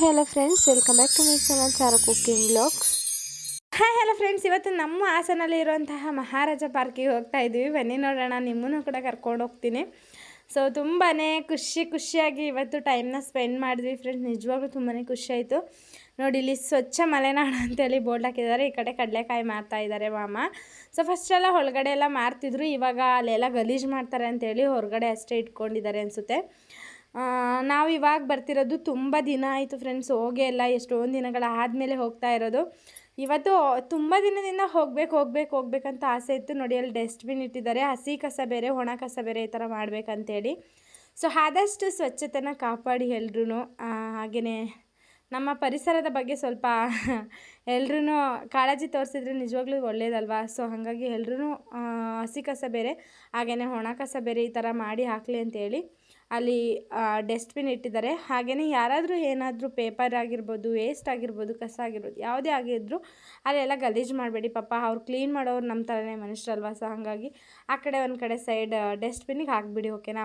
Hello friends welcome back to my channel ಚಾರ cooking blogs hi hello friends ಇವತ್ತು ನಮ್ಮ ಹಾಸನಲ್ಲಿ ಇರುವಂತಹ ಮಹಾರಾಜ ಪಾರ್ಕಿಗೆ ಹೋಗ್ತಾ ಇದ್ದೀವಿ ಬನ್ನಿ ನೋಡೋಣ, ನಿಮ್ಮನ್ನು ಕೂಡ ಕರ್ಕೊಂಡು ಹೋಗ್ತೀನಿ. ಸೊ ತುಂಬಾ ಖುಷಿ ಖುಷಿಯಾಗಿ ಇವತ್ತು ಟೈಮ್ನ ಸ್ಪೆಂಡ್ ಮಾಡಿದ್ವಿ ಫ್ರೆಂಡ್ಸ್ ನಿಜವಾಗ್ಲೂ ತುಂಬಾ ಖುಷಿ ಆಯಿತು. ನೋಡಿ, ಇಲ್ಲಿ ಸ್ವಚ್ಛ ಮಲೆನಾಡು ಅಂತೇಳಿ ಬೋರ್ಡ್ ಹಾಕಿದ್ದಾರೆ. ಈ ಕಡೆ ಕಡಲೆಕಾಯಿ ಮಾರ್ತಾ ಇದ್ದಾರೆ ಮಾಮ. ಸೊ ಫಸ್ಟ್ ಎಲ್ಲ ಒಳಗಡೆ ಎಲ್ಲ ಮಾರ್ತಿದ್ರು. ಇವಾಗ ಅಲ್ಲೆಲ್ಲ ಗಲೀಜು ಮಾಡ್ತಾರೆ ಅಂತೇಳಿ ಹೊರಗಡೆ ಅಷ್ಟೇ ಇಟ್ಕೊಂಡಿದ್ದಾರೆ ಅನಿಸುತ್ತೆ. ನಾವು ಇವಾಗ ಬರ್ತಿರೋದು ತುಂಬ ದಿನ ಆಯಿತು ಫ್ರೆಂಡ್ಸ್ ಹೋಗೇ ಇಲ್ಲ. ಎಷ್ಟೊಂದು ದಿನಗಳ ಆದಮೇಲೆ ಹೋಗ್ತಾ ಇರೋದು. ಇವತ್ತು ತುಂಬ ದಿನದಿಂದ ಹೋಗ್ಬೇಕು ಹೋಗ್ಬೇಕು ಹೋಗ್ಬೇಕಂತ ಆಸೆ ಇತ್ತು. ನೋಡಿ, ಅಲ್ಲಿ ಡಸ್ಟ್ಬಿನ್ ಇಟ್ಟಿದ್ದಾರೆ. ಹಸಿ ಕಸ ಬೇರೆ, ಒಣ ಕಸ ಬೇರೆ ಈ ಥರ ಮಾಡಬೇಕಂತೇಳಿ. ಸೊ ಆದಷ್ಟು ಸ್ವಚ್ಛತೆನ ಕಾಪಾಡಿ ಎಲ್ರೂ ಹಾಗೆಯೇ ನಮ್ಮ ಪರಿಸರದ ಬಗ್ಗೆ ಸ್ವಲ್ಪ ಎಲ್ರೂ ಕಾಳಜಿ ತೋರಿಸಿದ್ರೆ ನಿಜವಾಗ್ಲೂ ಒಳ್ಳೇದಲ್ವಾ? ಸೊ ಹಾಗಾಗಿ ಎಲ್ರೂ ಹಸಿ ಕಸ ಬೇರೆ ಹಾಗೆಯೇ ಒಣ ಕಸ ಬೇರೆ ಈ ಥರ ಮಾಡಿ ಹಾಕಲಿ ಅಂತೇಳಿ ಅಲ್ಲಿ ಡಸ್ಟ್ಬಿನ್ ಇಟ್ಟಿದ್ದಾರೆ. ಹಾಗೆಯೇ ಯಾರಾದರೂ ಏನಾದರೂ ಪೇಪರ್ ಆಗಿರ್ಬೋದು ವೇಸ್ಟ್ ಆಗಿರ್ಬೋದು, ಕಸ ಆಗಿರ್ಬೋದು, ಯಾವುದೇ ಆಗಿದ್ದರೂ ಅಲ್ಲೆಲ್ಲ ಗಲೀಜು ಮಾಡಬೇಡಿ. ಪಾಪ ಅವ್ರು ಕ್ಲೀನ್ ಮಾಡೋರು ನಮ್ಮ ಥರನೇ ಮನುಷ್ಯರಲ್ವಾ? ಸೊ ಹಾಗಾಗಿ ಆ ಕಡೆ ಒಂದು ಕಡೆ ಸೈಡ್ ಡಸ್ಟ್ಬಿನ್ನಿಗೆ ಹಾಕಿಬಿಡಿ ಓಕೆನಾ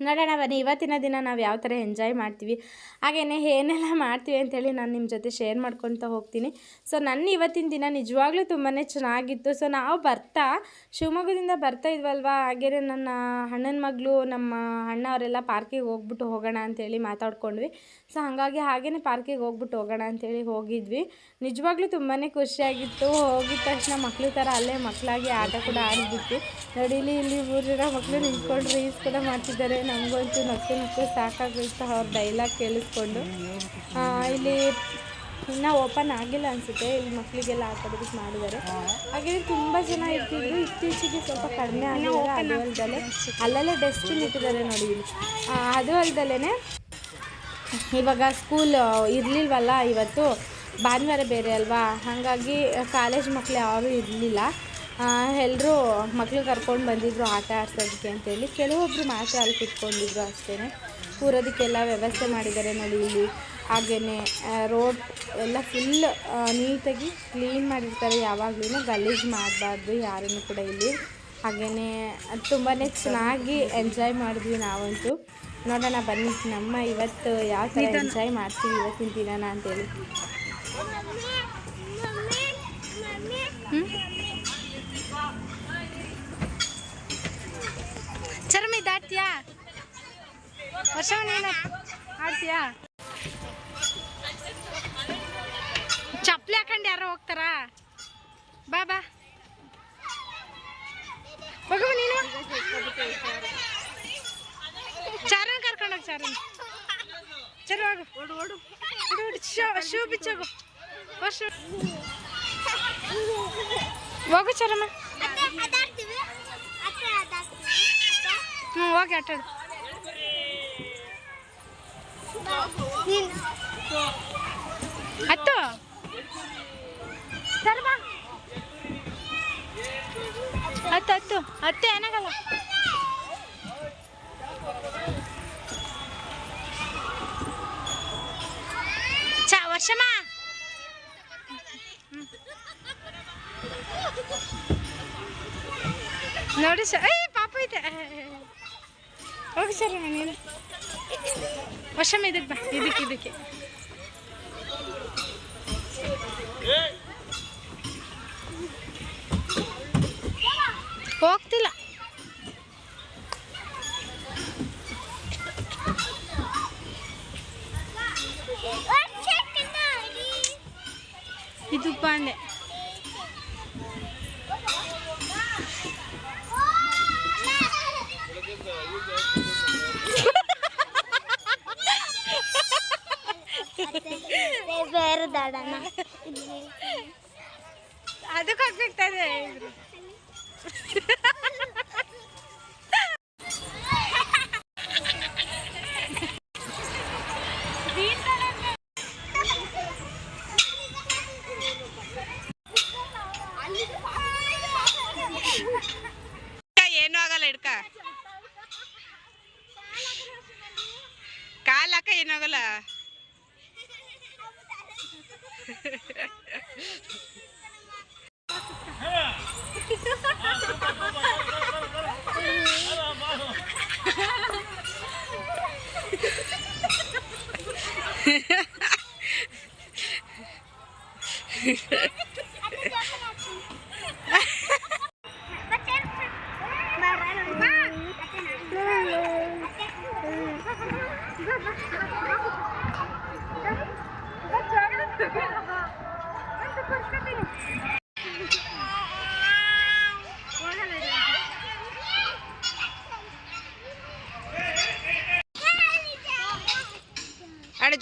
ನೋಡೋಣ ಬನ್ನಿ, ಇವತ್ತಿನ ದಿನ ನಾವು ಯಾವ ಥರ ಎಂಜಾಯ್ ಮಾಡ್ತೀವಿ. ಹಾಗೆಯೇ ಏನೆಲ್ಲ ಮಾಡ್ತೀವಿ ಅಂತೇಳಿ ನಾನು ನಿಮ್ಮ ಜೊತೆ ಶೇರ್ ಮಾಡ್ಕೊತ ಹೋಗ್ತೀನಿ. ಸೊ ನನ್ನ ಇವತ್ತಿನ ದಿನ ನಿಜವಾಗ್ಲೂ ತುಂಬಾ ಚೆನ್ನಾಗಿತ್ತು. ಸೊ ನಾವು ಬರ್ತಾ, ಶಿವಮೊಗ್ಗದಿಂದ ಬರ್ತಾ ಇದ್ವಲ್ವಾ? ಹಾಗೆಯೇ ನನ್ನ ಅಣ್ಣನ ಮಗಳು, ನಮ್ಮ ಅಣ್ಣ ಅವರೆಲ್ಲ ಪಾರ್ಕಿಗೆ ಹೋಗ್ಬಿಟ್ಟು ಹೋಗೋಣ ಅಂತೇಳಿ ಮಾತಾಡ್ಕೊಂಡ್ವಿ. ಸೊ ಹಾಗಾಗಿ ಹಾಗೇ ಪಾರ್ಕಿಗೆ ಹೋಗ್ಬಿಟ್ಟು ಹೋಗೋಣ ಅಂಥೇಳಿ ಹೋಗಿದ್ವಿ. ನಿಜವಾಗ್ಲೂ ತುಂಬಾ ಖುಷಿಯಾಗಿತ್ತು. ಹೋಗಿದ ತಕ್ಷಣ ಮಕ್ಕಳು ಥರ ಅಲ್ಲೇ ಮಕ್ಕಳಾಗಿ ಆಟ ಕೂಡ ಆಡಿಬಿಟ್ಟು ನೋಡಿ, ಇಲ್ಲಿ ಮೂರು ಜನ ಮಕ್ಕಳು ನಿಂತ್ಕೊಂಡು ರೀಲ್ಸ್ ಕೂಡ ಮಾಡ್ತಿದ್ದಾರೆ. ನಮಗಂತೂ ನಕ್ಕು ನಕ್ಕು ಸಾಕಾಗುತ್ತೆ ಅವ್ರ ಡೈಲಾಗ್ ಕೇಳಿಸ್ಕೊಂಡು. ಇಲ್ಲಿ ಇನ್ನೂ ಓಪನ್ ಆಗಿಲ್ಲ ಅನಿಸುತ್ತೆ. ಇಲ್ಲಿ ಮಕ್ಕಳಿಗೆಲ್ಲ ಆಟ ಆಡೋದಕ್ಕೆ ಮಾಡಿದ್ದಾರೆ. ಹಾಗೆ ತುಂಬ ಜನ ಇರ್ತಿದ್ರು. ಇತ್ತೀಚೆಗೆ ಸ್ವಲ್ಪ ಕಡಿಮೆ ಆಗಿದ್ದಾರೆ ಅದು ಅಲ್ದಲೆ. ಅಲ್ಲಲ್ಲೇ ಡಸ್ಟ್ಬಿನ್ ಇಟ್ಟಿದ್ದಾರೆ ನೋಡಿ ಅದು ಅಲ್ದಲೇ ಇವಾಗ ಸ್ಕೂಲ್ ಇರಲಿಲ್ವಲ್ಲ ಇವತ್ತು? ಭಾನುವಾರ ಬೇರೆ ಅಲ್ವಾ? ಹಾಗಾಗಿ ಕಾಲೇಜ್ ಮಕ್ಕಳು ಯಾರೂ ಇರಲಿಲ್ಲ. ಎಲ್ಲರೂ ಮಕ್ಕಳು ಕರ್ಕೊಂಡು ಬಂದಿದ್ದರು ಆಟ ಆಡ್ಸೋದಕ್ಕೆ ಅಂತೇಳಿ. ಕೆಲವೊಬ್ಬರು ಮಾತ್ರ ಅಲ್ಲಿ ಕುತ್ಕೊಂಡಿದ್ರು ಅಷ್ಟೇ ಕೂರೋದಕ್ಕೆಲ್ಲ ವ್ಯವಸ್ಥೆ ಮಾಡಿದ್ದಾರೆ ನೋಡಿ ಇಲ್ಲಿ. ಹಾಗೆಯೇ ರೋಡ್ ಎಲ್ಲ ಫುಲ್ ನೀಟಾಗಿ ಕ್ಲೀನ್ ಮಾಡಿರ್ತಾರೆ. ಯಾವಾಗಲೂ ಗಲೀಜು ಮಾಡಬಾರ್ದು, ಯಾರನ್ನು ಕೂಡ ಇಲ್ಲಿ. ಹಾಗೆಯೇ ತುಂಬಾ ಚೆನ್ನಾಗಿ ಎಂಜಾಯ್ ಮಾಡಿದ್ವಿ ನಾವಂತೂ. ನೋಡೋಣ ಬನ್ನಿ. ನಮ್ಮ ಇವತ್ತು ಯಾವ ಥರ ಎಂಜಾಯ್ ಮಾಡ್ತೀವಿ ಇವತ್ತಿನ ದಿನ ಅಂತೇಳಿ. ಚರ್ಮಿ ದಾಟ್ತೀಯಾ? ವರ್ಷ ನೀನು ಆಡ್ತೀಯಾ? ಚಪ್ಪಲಿ ಹಾಕೊಂಡು ಯಾರೋ ಹೋಗ್ತಾರಾ? ಬಾ ಬಾ. ಹೋಗು ನೀನು? ಚಾರನ್ ಕರ್ಕೊಂಡೋಗಿ ಚಾರನ್. ಚಲೋ ಹೋಗು. ಓಡು ಓಡು. ಓಡು ಶೂ ಶೂ ಬಿಚ್ಚೋಗು ವರ್ಷ ಹೋಗು ಚರಮ್ಮ. ಹ್ಞೂ ಹೋಗಿ ಆಟಾಡು ಹತ್ತು? ಸರ್ ಬಾ. ಹತ್ತು ಹತ್ತು ಹತ್ತು ಏನಾಗಲ್ಲ ಚಾ ವರ್ಷಮ್ಮ. ನೋಡಿ ಸರ್ ಏಯ್, ಪಾಪ ಐತೆ ಹೋಗಿ ಸರ್ ನೀನು. ವರ್ಷಮ್ಮ, ಇದಕ್ಕೆ ಬಾ, ಇದಕ್ಕೆ ಇದಕ್ಕೆ. ಇದು ಪಾಂಡೆ ಬೇರೆ ದಾಡನ ಅದಕ್ಕೆ ಹೋಗ್ಬೇಕಾ ಹಿಡ್ಕ ಕಾಲಕ್ಕ ಏನಾಗಲ್ಲ.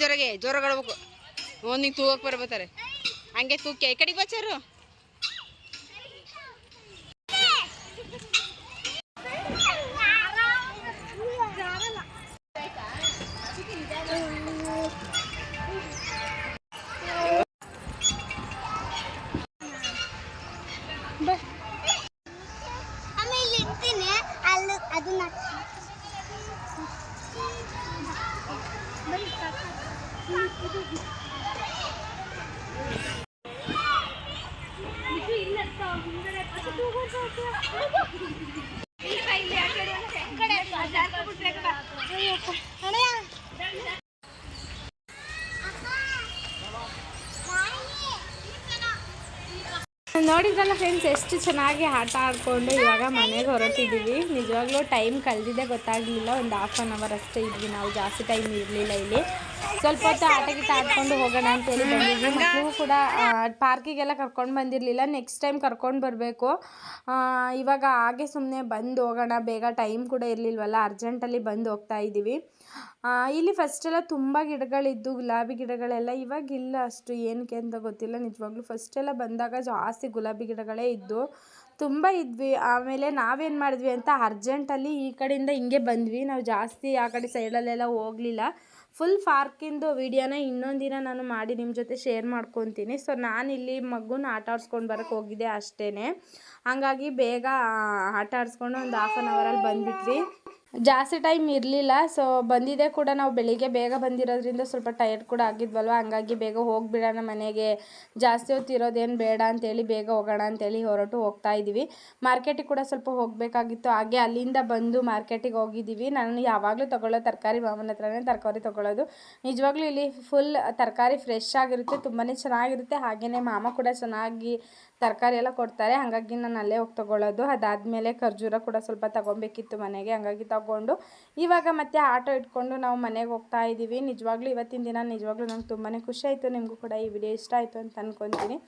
ಜೋರಾಗೆ ಜೋರಾಗಿ ಆಡ್ಬೇಕು ಒಂದು ನಿಂಗೆ ತೂಗಕ್ಕೆ ಬರ್ಬೋತಾರೆ ಹಂಗೆ ತೂಕೆ ಈ ಕಡೆಗೆ ಬಚ್ಚಾರು Thank you. ನೋಡಿದ್ರಲ್ಲ ಫ್ರೆಂಡ್ಸ್ ಎಷ್ಟು ಚೆನ್ನಾಗಿ ಆಟ ಆಡಿಕೊಂಡು ಇವಾಗ ಮನೆಗೆ ಹೊರಟಿದ್ದೀವಿ ನಿಜವಾಗ್ಲೂ ಟೈಮ್ ಕಳೆದಿದ್ದೆ ಗೊತ್ತಾಗಲಿಲ್ಲ, ಒಂದು ಹಾಫ್ ಆನ್ ಅವರ್ ಅಷ್ಟೇ ಇದ್ವಿ ನಾವು, ಜಾಸ್ತಿ ಟೈಮ್ ಇರಲಿಲ್ಲ ಇಲ್ಲಿ. ಸ್ವಲ್ಪ ಹೊತ್ತು ಆಟ ಗೀಟ ಆಡ್ಕೊಂಡು ಹೋಗೋಣ ಅಂತೇಳಿ ಬಂದಿದ್ವಿ. ಮಕ್ಕಳು ಕೂಡ ಪಾರ್ಕಿಗೆಲ್ಲ ಕರ್ಕೊಂಡು ಬಂದಿರಲಿಲ್ಲ ನೆಕ್ಸ್ಟ್ ಟೈಮ್ ಕರ್ಕೊಂಡು ಬರಬೇಕು. ಇವಾಗ ಹಾಗೆ ಸುಮ್ಮನೆ ಬಂದು ಹೋಗೋಣ, ಬೇಗ ಟೈಮ್ ಕೂಡ ಇರಲಿಲ್ವಲ್ಲ ಅರ್ಜೆಂಟಲ್ಲಿ ಬಂದು ಹೋಗ್ತಾ ಇದ್ದೀವಿ ಇಲ್ಲಿ ಫಸ್ಟ್ ಎಲ್ಲ ತುಂಬ ಗಿಡಗಳಿದ್ದು, ಗುಲಾಬಿ ಗಿಡಗಳೆಲ್ಲ ಇವಾಗ ಇಲ್ಲ ಅಷ್ಟು. ಏನಕ್ಕೆ ಅಂತ ಗೊತ್ತಿಲ್ಲ, ನಿಜವಾಗ್ಲೂ ಫಸ್ಟ್ ಎಲ್ಲ ಬಂದಾಗ ಜಾಸ್ತಿ ಗುಲಾಬಿ ಗಿಡಗಳೇ ಇದ್ದು ತುಂಬ ಇದ್ವಿ. ಆಮೇಲೆ ನಾವೇನು ಮಾಡಿದ್ವಿ ಅಂತ ಅರ್ಜೆಂಟಲ್ಲಿ ಈ ಕಡೆಯಿಂದ ಹಿಂಗೆ ಬಂದ್ವಿ. ನಾವು ಜಾಸ್ತಿ ಆ ಕಡೆ ಸೈಡಲ್ಲೆಲ್ಲ ಹೋಗಲಿಲ್ಲ. ಫುಲ್ ಪಾರ್ಕಿಂದು ವೀಡಿಯೋನ ಇನ್ನೊಂದು ದಿನ ನಾನು ಮಾಡಿ ನಿಮ್ಮ ಜೊತೆ ಶೇರ್ ಮಾಡ್ಕೊತೀನಿ. ಸೊ ನಾನಿಲ್ಲಿ ಮಗುನ ಆಟ ಆಡ್ಸ್ಕೊಂಡು ಬರೋಕ್ಕೆ ಹೋಗಿದ್ದೆ ಅಷ್ಟೇ ಹಾಗಾಗಿ ಬೇಗ ಆಟ ಆಡಿಸ್ಕೊಂಡು ಒಂದು ಹಾಫ್ ಆನ್ ಅವರಲ್ಲಿ ಬಂದುಬಿಟ್ವಿ. ಜಾಸ್ತಿ ಟೈಮ್ ಇರಲಿಲ್ಲ. ಸೊ ಬಂದಿದ್ದೆ ಕೂಡ ನಾವು ಬೆಳಿಗ್ಗೆ ಬೇಗ ಬಂದಿರೋದ್ರಿಂದ ಸ್ವಲ್ಪ ಟಯರ್ಡ್ ಕೂಡ ಆಗಿದ್ವಲ್ವ? ಹಂಗಾಗಿ ಬೇಗ ಹೋಗಿಬಿಡೋಣ ಮನೆಗೆ. ಜಾಸ್ತಿ ಹೊತ್ತು ಇರೋದೇನು ಬೇಡ ಅಂತೇಳಿ ಬೇಗ ಹೋಗೋಣ ಅಂತೇಳಿ ಹೊರಟು ಹೋಗ್ತಾ ಇದ್ದೀವಿ. ಮಾರ್ಕೆಟಿಗೆ ಕೂಡ ಸ್ವಲ್ಪ ಹೋಗಬೇಕಾಗಿತ್ತು. ಹಾಗೆ ಅಲ್ಲಿಂದ ಬಂದು ಮಾರ್ಕೆಟಿಗೆ ಹೋಗಿದ್ದೀವಿ. ನಾನು ಯಾವಾಗಲೂ ತೊಗೊಳ್ಳೋ ತರಕಾರಿ ಮಾಮನ ಹತ್ರನೇ ತರಕಾರಿ ತೊಗೊಳ್ಳೋದು. ನಿಜವಾಗ್ಲೂ ಇಲ್ಲಿ ಫುಲ್ ತರಕಾರಿ ಫ್ರೆಶ್ ಆಗಿರುತ್ತೆ. ತುಂಬಾ ಚೆನ್ನಾಗಿರುತ್ತೆ. ಹಾಗೆಯೇ ಮಾಮ ಕೂಡ ಚೆನ್ನಾಗಿ ತರಕಾರಿ ಎಲ್ಲ ಕೊಡ್ತಾರೆ. ಹಾಗಾಗಿ ನಾನು ಅಲ್ಲೇ ಹೋಗಿ ತೊಗೊಳ್ಳೋದು ಅದಾದಮೇಲೆ ಖರ್ಜೂರ ಕೂಡ ಸ್ವಲ್ಪ ತಗೊಬೇಕಿತ್ತು ಮನೆಗೆ. ಹಾಗಾಗಿ ತಗೊಂಡು ಇವಾಗ ಮತ್ತೆ ಆಟೋ ಇಟ್ಕೊಂಡು ನಾವು ಮನೆಗೆ ಹೋಗ್ತಾ ಇದ್ದೀವಿ ನಿಜವಾಗ್ಲೂ ಇವತ್ತಿನ ದಿನ ನಿಜವಾಗ್ಲೂ ನಂಗೆ ತುಂಬಾ ಖುಷಿ ಆಯಿತು. ನಿಮಗೂ ಕೂಡ ಈ ವಿಡಿಯೋ ಇಷ್ಟ ಆಯಿತು ಅಂತ ಅಂದ್ಕೊತೀನಿ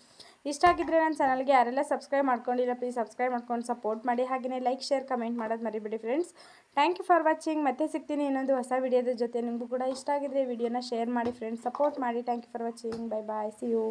ಇಷ್ಟ ಆಗಿದ್ರೆ ನನ್ನ ಚಾನಲ್ಗೆ ಯಾರೆಲ್ಲ ಸಬ್ಸ್ಕ್ರೈಬ್ ಮಾಡ್ಕೊಂಡಿಲ್ಲ ಪ್ಲೀಸ್ ಸಬ್ಸ್ಕ್ರೈಬ್ ಮಾಡ್ಕೊಂಡು ಸಪೋರ್ಟ್ ಮಾಡಿ. ಹಾಗೆಯೇ ಲೈಕ್ ಶೇರ್ ಕಮೆಂಟ್ ಮಾಡೋದು ಮರಿಬೇಡಿ friends thank you for watching ಮತ್ತೆ ಸಿಗ್ತೀನಿ ಇನ್ನೊಂದು ಹೊಸ ವಿಡಿಯೋದ ಜೊತೆ. ನಿಮಗೂ ಕೂಡ ಇಷ್ಟ ಆಗಿದ್ರೆ ವಿಡಿಯೋನ ಶೇರ್ ಮಾಡಿ ಫ್ರೆಂಡ್ಸ್ ಸಪೋರ್ಟ್ ಮಾಡಿ. Thank you for watching bye bye see you